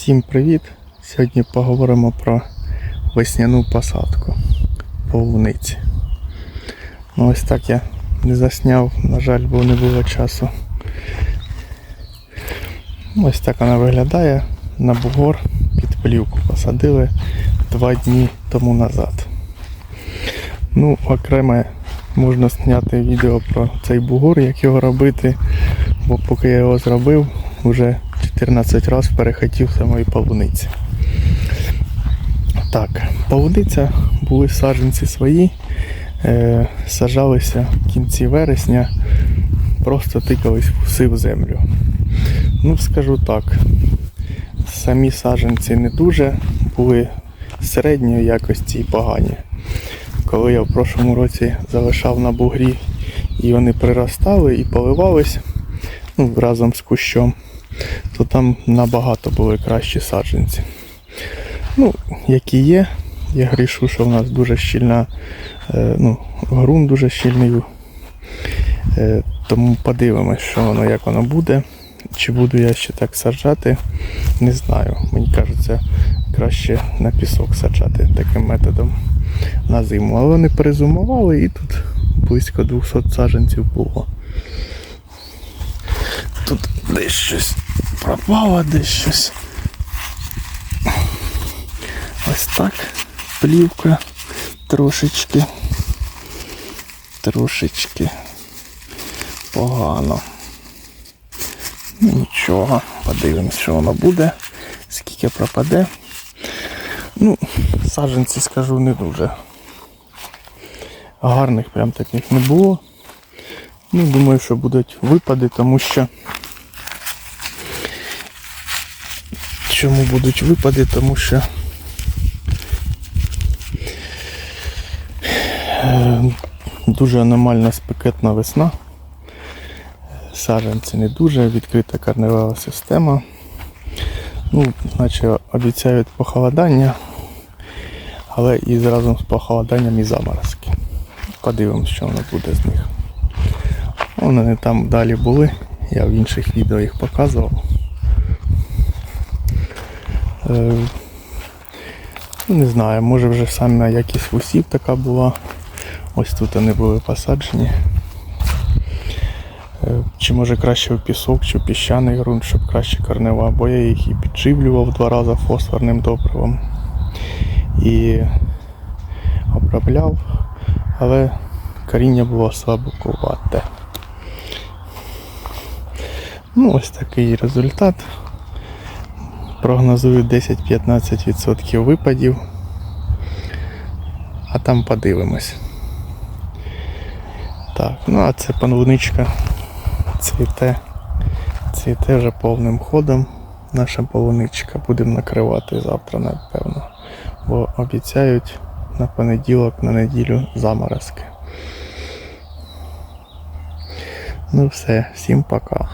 Всім привіт! Сьогодні поговоримо про весняну посадку полуниці. Ну ось так я не засняв, на жаль, бо не було часу. Ось так вона виглядає на бугор під плівку посадили два дні тому назад. Ну, окремо можна зняти відео про цей бугор, як його робити, бо поки я його зробив, вже 14 разів перехотів самої полуниці. Так, полуниця були саджанці свої, е, сажалися в кінці вересня, просто тикались в сив землю. Ну, скажу так, самі саджанці не дуже були середньої якості і погані. Коли я в прошлому році залишав на бугрі і вони приростали і поливались ну, разом з кущом, то там набагато були кращі саджанці. Ну, які є, я грішу, що в нас дуже щільна, е, ну, ґрунт дуже щільний. Е, тому подивимось, що воно, як воно буде. Чи буду я ще так саджати, не знаю. Мені кажеться, краще на пісок саджати таким методом на зиму. Але вони перезимували і тут близько 200 саджанців було. Тут десь щось пропало, десь щось. Ось так. Плівка трошечки. Трошечки погано. Ну нічого, подивимось, що воно буде, скільки пропаде. Ну, саджанці скажу не дуже. Гарних прям таких не було. Ну, думаю, що будуть випади, тому що. Чому будуть випади? Тому що е, дуже аномальна спекетна весна. Саджанці не дуже, відкрита корнева система. Ну, наче обіцяють похолодання, але і разом з похолоданням і заморозки. Подивимось, що воно буде з них. Вони там далі були, я в інших відео їх показував. Е, не знаю, може вже саме якість вусів така була. Ось тут вони були посаджені. Е, Чи може краще в пісок, чи в піщаний ґрунт, щоб краще корнева, бо я їх і підживлював два рази фосфорним добривом і обробляв, але коріння було слабкувате. Ну, ось такий результат. Прогнозую 10-15% випадів. А там подивимось. Так, ну а це полуничка цвіте. Цвіте вже повним ходом. Наша полуничка. Будемо накривати завтра, напевно. Бо обіцяють на понеділок, на неділю заморозки. Ну все, всім пока.